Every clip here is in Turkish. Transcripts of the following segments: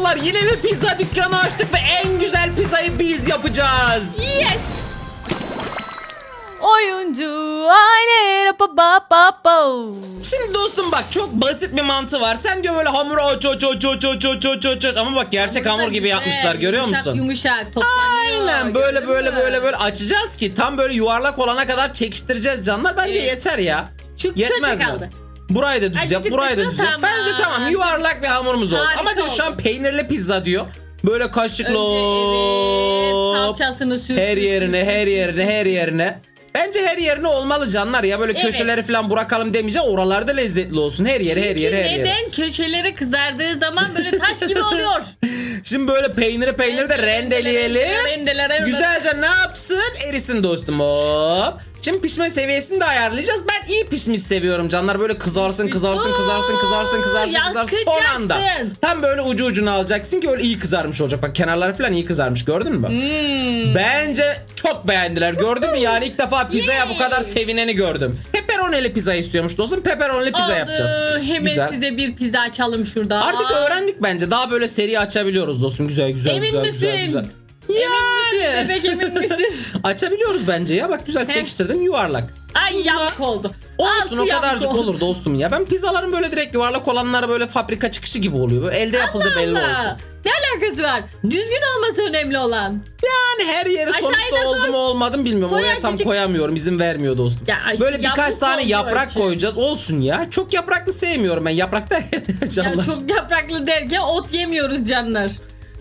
canlar yine bir pizza dükkanı açtık ve en güzel pizzayı biz yapacağız. Yes. Oyuncu aile pa pa pa pa. Şimdi dostum bak çok basit bir mantığı var. Sen diyor böyle hamuru aç aç aç aç aç aç aç aç aç ama bak gerçek hamur gibi yapmışlar görüyor yumuşak, musun? Yumuşak toplanıyor. Aynen böyle Gördün böyle mü? böyle böyle açacağız ki tam böyle yuvarlak olana kadar çekiştireceğiz canlar. Bence Evet. yeter ya. Şu Yetmez köşe mi? kaldı. Burayı da düz yap, Azıcık burayı da düz yap. tamam. Bence tamam yuvarlak bir hamurumuz oldu. Harika Ama diyor şu an oldu. peynirli pizza diyor. Böyle kaşıkla evet salçasını sür. her yerine her yerine her yerine. Bence her yerine olmalı canlar ya böyle Evet. köşeleri falan bırakalım demeyeceğim. Oralarda lezzetli olsun. Her yeri her Çünkü yeri her yeri. neden köşeleri kızardığı zaman böyle taş gibi oluyor. Şimdi böyle peyniri peyniri de rendeleyelim. Rendelere Güzelce ne yapsın? Erisin dostum. Hop. Şimdi pişme seviyesini de ayarlayacağız. Ben iyi pişmiş seviyorum canlar. Böyle kızarsın, kızarsın, kızarsın, kızarsın, kızarsın, kızarsın. Son anda. Tam böyle ucu ucuna alacaksın ki öyle iyi kızarmış olacak. Bak kenarları falan iyi kızarmış gördün mü? Bence çok beğendiler. Gördün mü? Yani ilk defa pizzaya bu kadar sevineni gördüm. Pepperonili pizza istiyormuş dostum. Pepperonili pizza Oldu. yapacağız. Hemen Güzel. size bir pizza açalım şurada. Artık öğrendik bence. Daha böyle seri açabiliyoruz dostum. Güzel güzel Emin güzel misin? güzel güzel. Misin Yani. bebek emin misin? Açabiliyoruz bence ya. Bak güzel çekiştirdim yuvarlak. Ay Şimdi yamuk oldu. Olsun Altı o kadarcık oldu. olur dostum ya. Ben pizzaların böyle direkt yuvarlak olanları böyle fabrika çıkışı gibi oluyor. Böyle elde yapıldı belli Allah. olsun. Ne alakası var? Düzgün olması önemli olan. Yani her yeri Aşağıya sonuçta oldu koy. mu olmadı mı bilmiyorum. Koy Oraya tam azıcık. koyamıyorum. izin vermiyor dostum. Ya işte böyle birkaç tane yaprak için. koyacağız. Olsun ya. Çok yapraklı sevmiyorum ben. Yaprakta Ya canlar. çok yapraklı derken ot yemiyoruz canlar.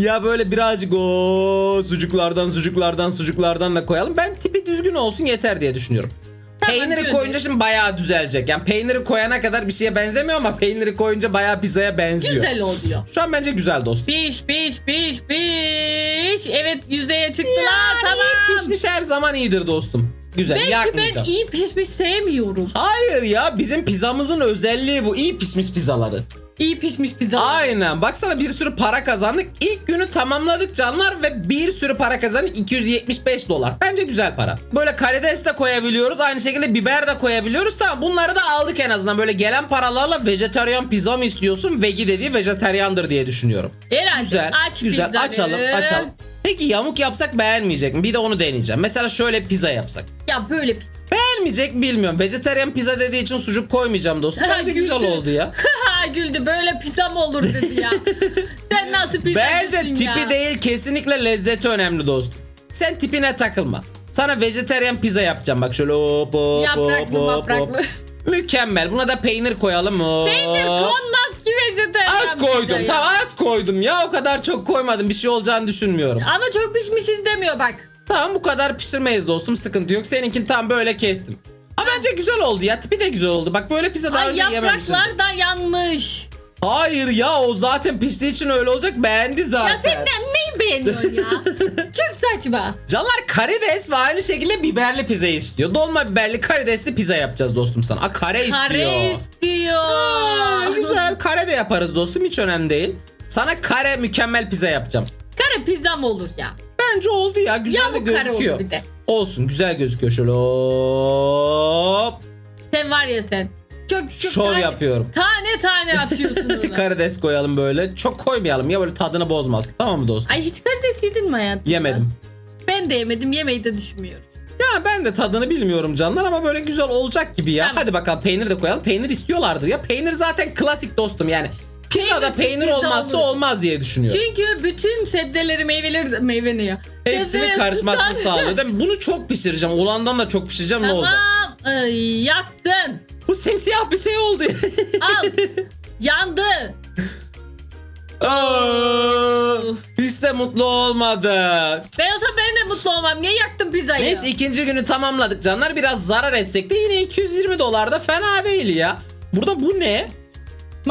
Ya böyle birazcık o sucuklardan sucuklardan sucuklardan da koyalım. Ben tipi düzgün olsun yeter diye düşünüyorum. peyniri koyunca şimdi bayağı düzelecek. Yani peyniri koyana kadar bir şeye benzemiyor ama peyniri koyunca bayağı pizzaya benziyor. Güzel oluyor. Şu an bence güzel dostum. Piş piş piş piş. Evet yüzeye çıktılar Yani tamam. iyi pişmiş her zaman iyidir dostum. Güzel Belki ben yakmayacağım. iyi pişmiş sevmiyorum. Hayır ya bizim pizzamızın özelliği bu. iyi pişmiş pizzaları. İyi pişmiş pizza. Aynen. Baksana bir sürü para kazandık. İlk günü tamamladık canlar ve bir sürü para kazandık. 275 dolar. Bence güzel para. Böyle karides de koyabiliyoruz. Aynı şekilde biber de koyabiliyoruz. Tamam bunları da aldık en azından. Böyle gelen paralarla vejetaryen pizza mı istiyorsun? Vegi dediği vejetaryandır diye düşünüyorum. Herhalde. Güzel. Aç güzel. pizzanı. Açalım, açalım. Peki yamuk yapsak beğenmeyecek mi? Bir de onu deneyeceğim. Mesela şöyle pizza yapsak. Ya böyle pizza. Beğenmeyecek mi bilmiyorum. Vejetaryen pizza dediği için sucuk koymayacağım dostum. Bence Güldü. güzel oldu ya. Güldü böyle pizza mı olur dedi ya. Sen nasıl pizza Bence tipi ya? değil kesinlikle lezzeti önemli dostum. Sen tipine takılma. Sana vejetaryen pizza yapacağım bak şöyle hop hop Yapraklı hop hop. Mükemmel. Buna da peynir koyalım. Hop. Peynir konmaz ki vejetaryen Az koydum. Tamam az koydum ya. O kadar çok koymadım. Bir şey olacağını düşünmüyorum. Ama çok pişmiş istemiyor bak. Tamam bu kadar pişirmeyiz dostum. Sıkıntı yok. Seninkini tam böyle kestim. Ama bence güzel oldu ya. Tipi de güzel oldu. Bak böyle pizza daha Ay önce yememiştim. yapraklar da yanmış. Hayır ya o zaten piştiği için öyle olacak. Beğendi zaten. Ya sen ne, neyi beğeniyorsun ya? çok saçma. Canlar karides ve aynı şekilde biberli pizza istiyor. Dolma biberli karidesli pizza yapacağız dostum sana. Aa kare istiyor. Kare istiyor. Aa, güzel kare de yaparız dostum hiç önemli değil. Sana kare mükemmel pizza yapacağım. Kare pizza mı olur ya? Bence oldu ya güzel Yamuk de gözüküyor. olur bir de. Olsun güzel gözüküyor şöyle hop. Sen var ya sen. Çok çok Şov tane, yapıyorum. Tane tane atıyorsun onu. Karides koyalım böyle. Çok koymayalım ya böyle tadını bozmaz. Tamam mı dostum? Ay hiç karides yedin mi hayatında? Yemedim. Ben de yemedim. Yemeyi de düşünmüyorum. Ya ben de tadını bilmiyorum canlar ama böyle güzel olacak gibi ya. Tamam. Hadi bakalım peynir de koyalım. Peynir istiyorlardır ya. Peynir zaten klasik dostum yani. Pizzada Peynirsiz peynir pizza olmazsa olur. olmaz diye düşünüyorum. Çünkü bütün sebzeleri, meyveleri, meyve ne ya? Hepsinin Sebzeleri karışmasını tutan- sağlıyor değil mi? Bunu çok pişireceğim. Olandan da çok pişireceğim ne olacak? Tamam. Ay, yaktın. Bu simsiyah bir şey oldu. Al. Yandı. Aa, Hiç de mutlu olmadı. Ben olsam ben de mutlu olmam. Niye yaktın pizzayı? Neyse ikinci günü tamamladık canlar. Biraz zarar etsek de yine 220 dolar da fena değil ya. Burada bu ne?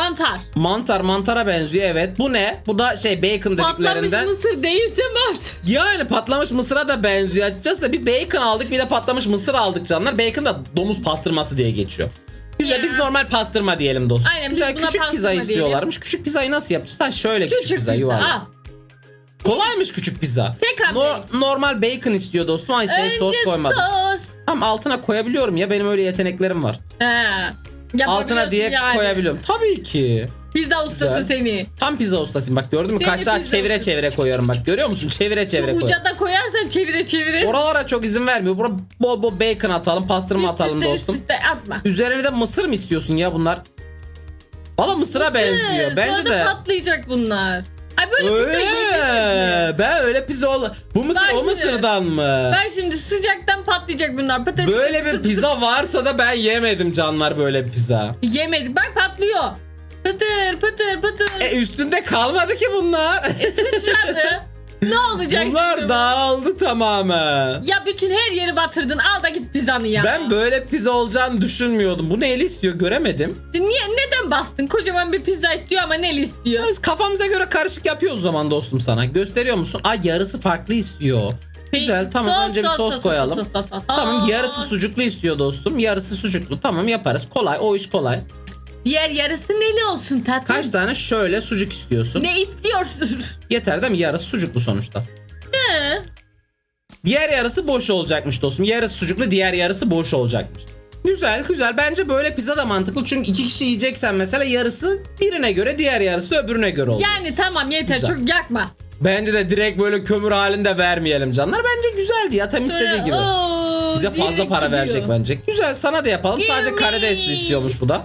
Mantar. Mantar mantara benziyor evet. Bu ne? Bu da şey bacon Patlamış dediklerinden. mısır değilse mantar. Yani patlamış mısıra da benziyor. Açıkçası da bir bacon aldık bir de patlamış mısır aldık canlar. Bacon da domuz pastırması diye geçiyor. Güzel Ya. biz normal pastırma diyelim dostum. Aynen, biz Güzel buna küçük pizza pastırma istiyorlarmış. Küçük pizzayı nasıl yapacağız? Ha şöyle küçük, Küçük pizza, pizza. yuvarlak. Al. Kolaymış küçük pizza. Tek hamle. No- normal bacon istiyor dostum. Ay şey Önce sos koymadım. sos. Tam altına koyabiliyorum ya benim öyle yeteneklerim var. He. Altına diye yani. koyabiliyorum. Tabii ki. Pizza ustası Güzel. seni. Tam pizza ustasıyım bak gördün mü? Seni Kaşlar pizza çevire ustası. çevire koyuyorum bak. Görüyor musun? Çevire Şu çevire koyuyorum. uca da koyarsan çevire çevire. Oralara çok izin vermiyor. Bura bol bol bacon atalım, pastırma üst atalım üste dostum. üst üste atma. Üzerine de mısır mı istiyorsun ya bunlar? Valla mısıra benziyor. Bence sonra de. patlayacak bunlar. Ay böyle pizza Öyle. yiyeceğiz mi? Ben öyle pizza ol. Bu mısır Ben o şimdi- mısırdan mı? Ben şimdi sıcaktan patlayacak bunlar. Pıtır Böyle pıtır bir pıtır pizza varsa da ben yemedim canlar böyle bir pizza. Yemedik. Bak patlıyor. Pıtır pıtır pıtır. E üstünde kalmadı ki bunlar. E, sıçradı. ne olacak bunlar şimdi? dağıldı tamamen. Ya bütün her yeri batırdın. Al da git pizzanı ya. Ben böyle pizza olacağını düşünmüyordum. Bu neyli istiyor göremedim. Niye bastın? Kocaman bir pizza istiyor ama neli istiyor? Biz kafamıza göre karışık yapıyoruz o zaman dostum sana. Gösteriyor musun? Ay yarısı farklı istiyor. Güzel tamam Sos, önce bir sos, sos, koyalım. sos, sos, sos, sos. Tamam yarısı sucuklu istiyor dostum. Yarısı sucuklu. Tamam yaparız. Kolay o iş kolay. Diğer yarısı neli olsun tatlım? Kaç tane şöyle sucuk istiyorsun? Ne istiyorsun? Yeter değil mi? Yarısı sucuklu sonuçta. He. Diğer yarısı boş olacakmış dostum. Yarısı sucuklu diğer yarısı boş olacakmış. Güzel güzel. Bence böyle pizza da mantıklı. Çünkü iki kişi yiyeceksen mesela yarısı birine göre diğer yarısı da öbürüne göre olur. yani tamam yeter Güzel. çok yakma. Bence de direkt böyle kömür halinde vermeyelim canlar. Bence güzeldi ya tam istediği gibi. oo, Bize fazla para gidiyor. verecek bence. Güzel sana da yapalım. Sadece Yummy. karidesli istiyormuş bu da.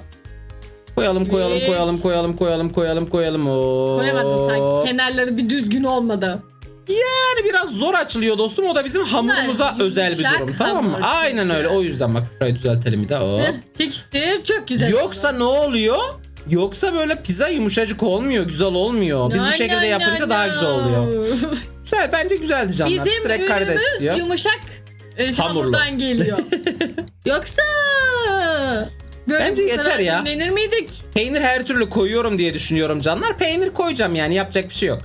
Koyalım koyalım Evet. koyalım koyalım koyalım koyalım koyalım. Oo. Koyamadın sanki kenarları bir düzgün olmadı. Yani biraz zor açılıyor dostum. O da bizim hamurumuza Bunlar özel bir yumuşak durum. Tamam mı? hamur Aynen çünkü. öyle. O yüzden bak şurayı düzeltelim bir daha. Hop. Çok güzel. Yoksa ne oluyor? Yoksa böyle pizza yumuşacık olmuyor, güzel olmuyor. Biz bu şekilde no, yapınca no, daha no. güzel oluyor. Güzel, bence güzeldi canlar. Bizim Direkt ürünümüz diyor. yumuşak e, Hamurlu. hamurdan geliyor. Yoksa böyle Bence bu yeter kadar ya. ünlenir miydik? Peynir her türlü koyuyorum diye düşünüyorum canlar. Peynir koyacağım yani yapacak bir şey yok.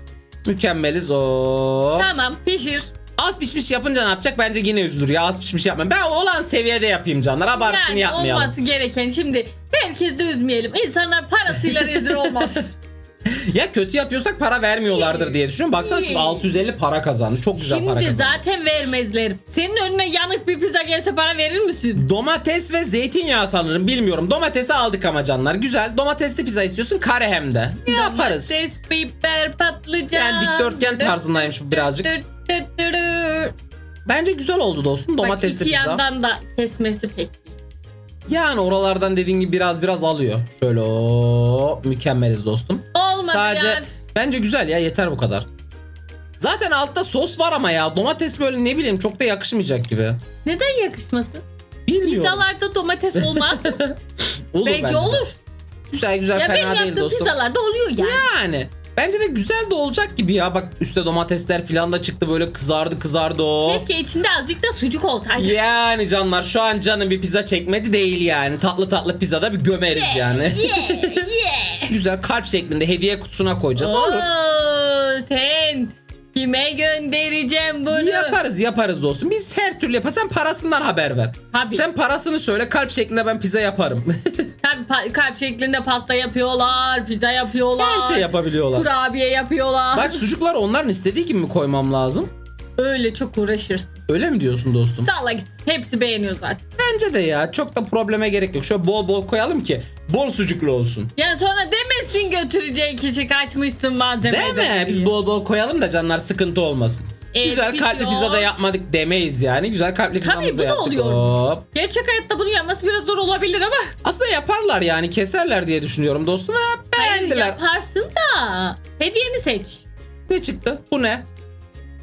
Mükemmeliz o. Tamam pişir. Az pişmiş yapınca ne yapacak? Bence yine üzülür ya az pişmiş yapma. Ben olan seviyede yapayım canlar. Abartısını yani yapmayalım. olması gereken şimdi herkes de üzmeyelim. İnsanlar parasıyla rezil olmaz. Ya kötü yapıyorsak para vermiyorlardır diye düşünüyorum. Baksana çünkü İyi. 650 para kazandı. Çok güzel para şimdi kazandı. zaten vermezler. Senin önüne yanık bir pizza gelse para verir misin? Domates ve zeytinyağı sanırım bilmiyorum. Domatesi aldık ama canlar. Güzel. Domatesli pizza istiyorsun kare hem de. Yaparız. Domates, biber, patlıcan. Yani dikdörtgen tarzındaymış bu birazcık. Bence güzel oldu dostum Bak domatesli iki pizza. yandan da kesmesi pek. Yani oralardan dediğin gibi biraz biraz alıyor. Şöyle o mükemmeliz dostum. Olmadı Sadece ya. bence güzel ya yeter bu kadar. Zaten altta sos var ama ya domates böyle ne bileyim çok da yakışmayacak gibi. Neden yakışmasın? Bilmiyorum. Pizzalarda domates olmaz mı? Olur Bence bence olur. Güzel güzel Ya benim fena değil yaptığım dostum. pizzalarda oluyor yani. Yani bence de güzel de olacak gibi ya. Bak üstte domatesler filan da çıktı böyle kızardı kızardı o. Keşke içinde azıcık da sucuk olsaydı. Yani canlar şu an canım bir pizza çekmedi değil yani. Tatlı tatlı pizzada bir gömeriz Yeah, yani. Yeah, yeah. Güzel kalp şeklinde hediye kutusuna koyacağız. Olur. Oo, sen kime göndereceğim bunu? Yaparız yaparız dostum. Biz her türlü yaparız. Sen parasından haber ver. Tabii. Sen parasını söyle kalp şeklinde ben pizza yaparım. Kalp şeklinde pasta yapıyorlar, pizza yapıyorlar. her şey yapabiliyorlar. Kurabiye yapıyorlar. Bak sucuklar onların istediği gibi mi koymam lazım? Öyle çok uğraşırsın. Öyle mi diyorsun dostum? Sağla gitsin. Hepsi beğeniyor zaten. Bence de ya. Çok da probleme gerek yok. Şöyle bol bol koyalım ki bol sucuklu olsun. Yani sonra demesin götüreceği kişi kaçmışsın malzemeyi. Değil mi? Biz bol bol koyalım da canlar sıkıntı olmasın. Güzel kalpli pişiyor. pizza da yapmadık demeyiz yani. Güzel kalpli pizzamızı bu da da yaptık. oluyormuş. Hop. Gerçek hayatta bunu yapması biraz zor olabilir ama. Aslında yaparlar yani keserler diye düşünüyorum dostum. Ha, Hayır beğendiler. yaparsın da. Hediyeni seç. Ne çıktı? Bu ne?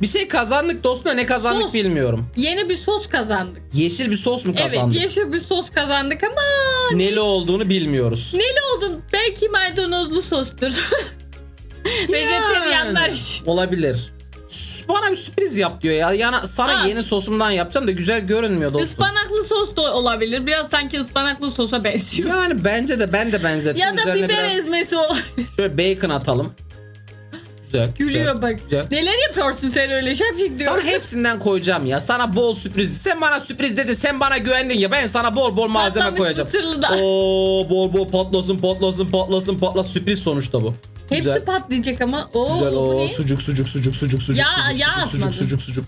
Bir şey kazandık dostum da ne kazandık Sos. bilmiyorum. Yeni bir sos kazandık. Yeşil bir sos mu kazandık? Evet yeşil bir sos kazandık ama Neli olduğunu bilmiyoruz. neli oldun? Belki maydanozlu sostur. Vejeteryanlar için. Olabilir. Bana bir sürpriz yap diyor ya. Yani sana Ha. yeni sosumdan yapacağım da güzel görünmüyor dostum. Ispanaklı sos da olabilir. Biraz sanki ıspanaklı sosa benziyor. Yani bence de ben de benzettim. Ya da Üzerine biber biraz ezmesi olabilir. şöyle bacon atalım. Güzel. Gülüyor güzel, bak. Güzel. Neler yapıyorsun sen öyle şapşik diyor. Sana hepsinden koyacağım ya. Sana bol sürpriz. Sen bana sürpriz dedi. Sen bana güvendin ya. Ben sana bol bol malzeme Patlamış koyacağım. mısırlı da. Oo bol bol patlasın patlasın patlasın patlasın. Sürpriz sonuçta bu. Hepsi Güzel. patlayacak ama. Oo, Güzel bu o ne? sucuk sucuk sucuk sucuk sucuk Ya- sucuk yağ sucuk sucuk atmadın. sucuk sucuk.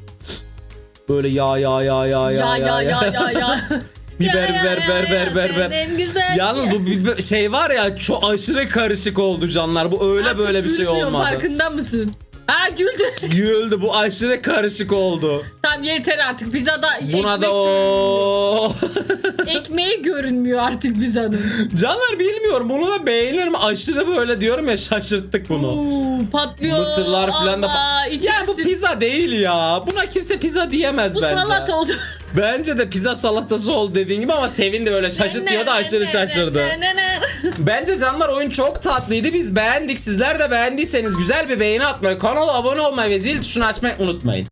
Böyle yağ yağ yağ yağ Ya ya ya ya ya. Biber Ya, ya, biber ya, biber ya, biber biber biber. senin en güzel Yalnız bu biber- şey var ya çok aşırı karışık oldu canlar. Bu öyle Artık böyle bir şey gülmüyor, olmadı. Farkında mısın? Aa güldü. Güldü bu aşırı karışık oldu. tamam yeter artık. Pizzada Buna ekmek, da o ekmeği görünmüyor artık pizzanın. Canlar bilmiyorum bunu da beğenirim aşırı böyle diyorum ya şaşırttık bunu. Uuu patlıyor. Mısırlar falan da Allah, içi Ya bu ısı- pizza değil ya. Buna kimse pizza diyemez Bu bence. salata oldu. Bence de pizza salatası oldu dediğin gibi ama sevindi böyle şaşırt diyor da aşırı şaşırdı. Bence canlar oyun çok tatlıydı. Biz beğendik. Sizler de beğendiyseniz güzel bir beğeni atmayı, kanala abone olmayı ve zil tuşunu açmayı unutmayın.